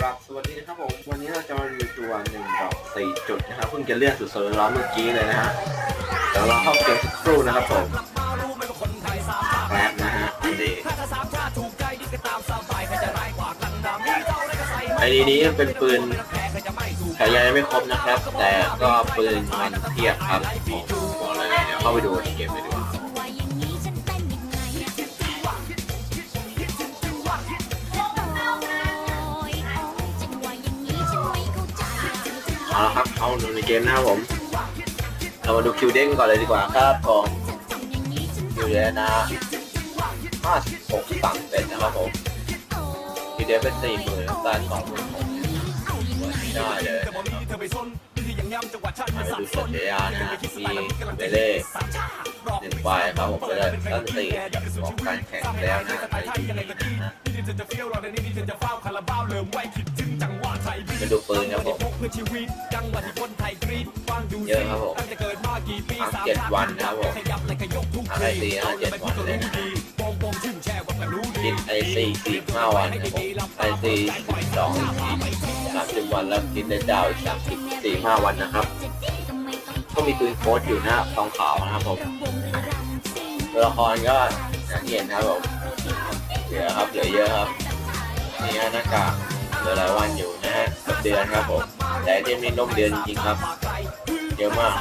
ครับสวัสดีนะครับผมวันนี้เราจะมารีวิวตัวหนึ่งดอกสี่จุดนะครับเพิ่งจะเลือกสุดสดร้อนเมื่อกี้เลยนะฮะเดี๋ยวเราเข้าเกมสักครู่นะครับผมแป๊บนะฮะดีไอ้นี้เป็นปืนฉายายไม่ครบนะครับ แต่ก็ปืนมันเทียบครับบอกเลยเดี๋ยวเข้าไปดูในเกมเลยดี เอาละครับเอาดูในเกมนะครับผม เรามาดูคิวเด้งก่อนเลยดีกว่าครับผมคิวเดนนะห้าสิบหกสามเป็นนะครับผมคิวเดนเป็นสี่หมื่นได้สองหมื่นหกได้เลยนะครับมาดูสดเดียนะฮะมีเบเล่หนึ่งใบครับผมก็ได้ตั้งสี่ของการแข่งแล้วนะในที่นี้นะ ฮะดูปืนครับผมเยอะครับผมพักเจ็ดวันนะครับผมอะไรตีนะเจ็ดวันเลยกินไอซีสี่ห้าวันนะครับผมไอซีสิบสองสามสิบวันแล้วกินได้ดาวสามสิบสี่ห้าวันนะครับก็มีปืนโค้ดอยู่น้าทองขาวนะครับผมตัวละครก็อย่างที่เห็นนะครับผมเหลือครับเหลือเยอะครับนี่ฮะหน้ากากเหลือหลายวันอยู่นะฮะ เดือนครับผมแต่ไอเทมนี้นมเดือนจริงๆครับเยอะมาก